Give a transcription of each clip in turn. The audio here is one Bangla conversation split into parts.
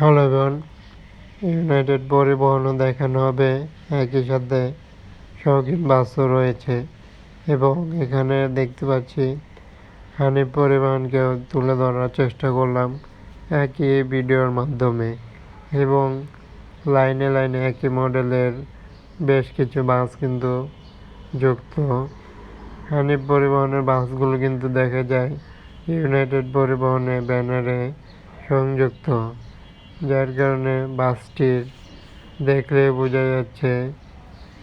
হ্যালো এভরিওয়ান ইউনাইটেড পরিবহনও দেখানো হবে, একই সাথে শৌখিন বাসও রয়েছে এবং এখানে দেখতে পাচ্ছি হানিফ পরিবহনকেও তুলে ধরার চেষ্টা করলাম একই ভিডিওর মাধ্যমে এবং লাইনে লাইনে একই মডেলের বেশ কিছু বাস কিন্তু যুক্ত। হানিফ পরিবহনের বাসগুলো কিন্তু দেখা যায় ইউনাইটেড পরিবহনে ব্যানারে সংযুক্ত। যার কারণে বাসটির দেখলে বোঝা যাচ্ছে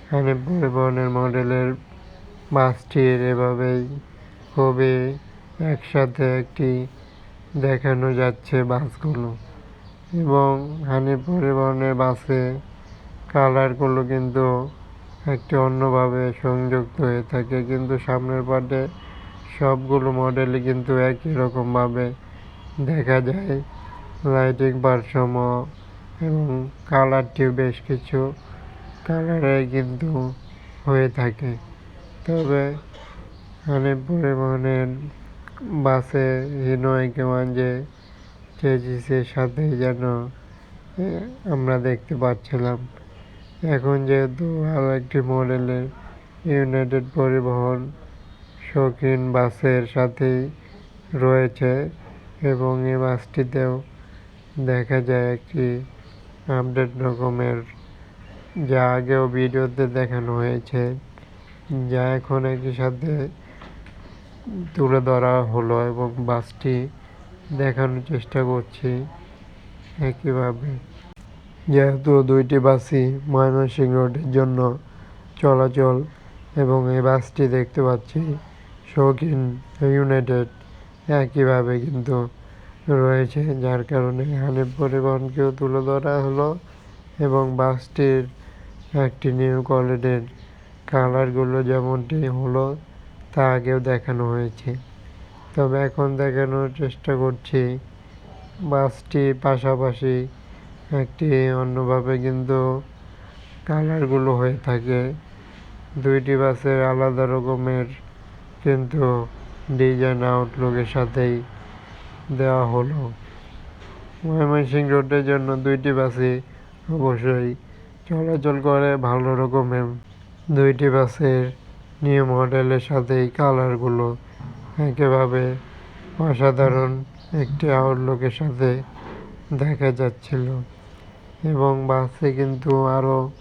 হানিফ পরিবহনের মডেলের বাসটির এভাবেই খুবই একসাথে একটি দেখানো যাচ্ছে বাসগুলো। এবং হানি পরিবহনের বাসে কালারগুলো কিন্তু একটি অন্যভাবে সংযুক্ত হয়ে থাকে, কিন্তু সামনের পার্টে সবগুলো মডেলই কিন্তু একই রকমভাবে দেখা যায়। লাইটিং ভারসাম্য এবং কালারটিও বেশ কিছু। কালারে কিন্তু হয়ে থাকে। তবে হানিফ পরিবহনের বাসে হিনো একেওয়ান যে চেজিসের সাথে যেন আমরা দেখতে পাচ্ছিলাম। এখন যেহেতু আরও একটি মডেলের ইউনাইটেড পরিবহন শৌখিন বাসের সাথেই রয়েছে এবং এই বাসটিতেও দেখা যায় একটি আপডেট রকমের যা আগেও ভিডিওতে দেখানো হয়েছে, যা এখন একই সাথে তুলে ধরা হলো এবং বাসটি দেখানোর চেষ্টা করছি একইভাবে। যেহেতু দুইটি বাসই ময়মনসিংহ রোডের জন্য চলাচল এবং এই বাসটি দেখতে পাচ্ছি শৌখিন ইউনাইটেড, একইভাবে কিন্তু রয়েছে, যার কারণে হানিফ পরিবহনকেও তুলে ধরা হলো এবং বাসটির একটি নিউ কোয়ালিটির কালারগুলো যেমনটি হলো, তা আগেও দেখানো হয়েছে। তবে এখন দেখানোর চেষ্টা করছি, বাসটি পাশাপাশি একটি অন্যভাবে কিন্তু কালারগুলো হয়ে থাকে। দুইটি বাসের আলাদা রকমের কিন্তু ডিজাইন আউটলুকের সাথেই দেওয়া হলো। ময়মনসিংহ রোডের জন্য দুইটি বাসে অবশ্যই চলাচল করে ভালো রকমের দুইটি বাসের নিউ মডেলের সাথেই কালারগুলো একেভাবে অসাধারণ একটি আউটলুকের সাথে দেখা যাচ্ছিল। এবং বাসে কিন্তু আরও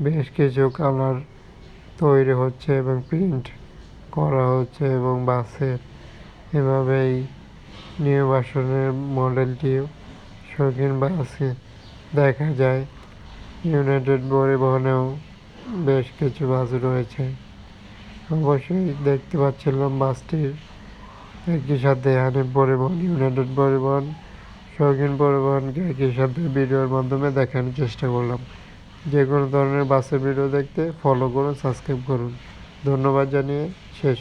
বেশ কিছু কালার তৈরি হচ্ছে এবং প্রিন্ট করা হচ্ছে এবং বাসের এভাবেই নিউ ভার্সনের মডেলটিও শৌখিন বাসে দেখা যায়। ইউনাইটেড পরিবহনেও বেশ কিছু বাস রয়েছে। অবশ্যই দেখতে পাচ্ছিলাম বাসটির একই সাথে হানিফ পরিবহন, ইউনাইটেড পরিবহন, শৌখিন পরিবহনকে একই সাথে ভিডিওর মাধ্যমে দেখানোর চেষ্টা করলাম। যে কোনো ধরনের বাসের ভিডিও দেখতে ফলো করুন সাবস্ক্রাইব করুন। ধন্যবাদ জানিয়ে শেষ